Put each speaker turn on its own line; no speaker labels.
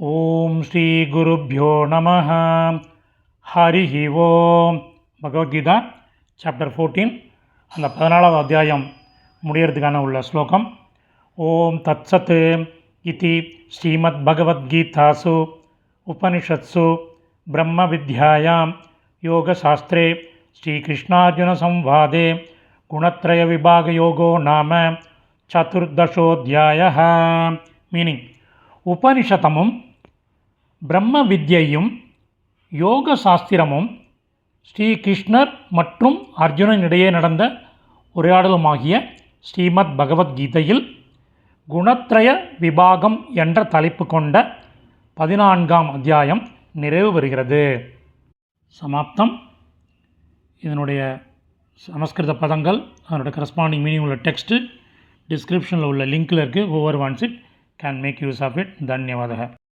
ఓం శ్రీ గురుభ్యో నమ Hari Om Bhagavadgita chapter fourteen அந்த பதினாலாவது அத்தியாயம் முடியறதுக்கான உள்ள ஸ்லோகம் ஓம் தத்சத் இதி ஸ்ரீமத் பகவத்கீதாசு உபனிஷத்சு பிரம்ம வித்யாயாம் யோகசாஸ்திரே ஸ்ரீகிருஷ்ணார்ஜுனசம்வாதே குணத்ரய விபாக யோகோ நாம சதுர்தசோத்தியாய மீனிங் உபனிஷதமும் பிரம்ம வித்யையும் யோக சாஸ்திரமும் ஸ்ரீ கிருஷ்ணர் மற்றும் அர்ஜுனனிடையே நடந்த உரையாடலுமாகிய ஸ்ரீமத் பகவத்கீதையில் குணத்ரய விபாகம் என்ற தலைப்பு கொண்ட பதினான்காம் அத்தியாயம் நிறைவு பெறுகிறது. சமாப்தம். இதனுடைய சமஸ்கிருத பதங்கள் அதனுடைய கரஸ்பாண்டிங் மீனிங் உள்ள டெக்ஸ்ட்டு டிஸ்கிரிப்ஷனில் உள்ள லிங்க்கில் இருக்குது over once it can make use of it தன்யவாதக.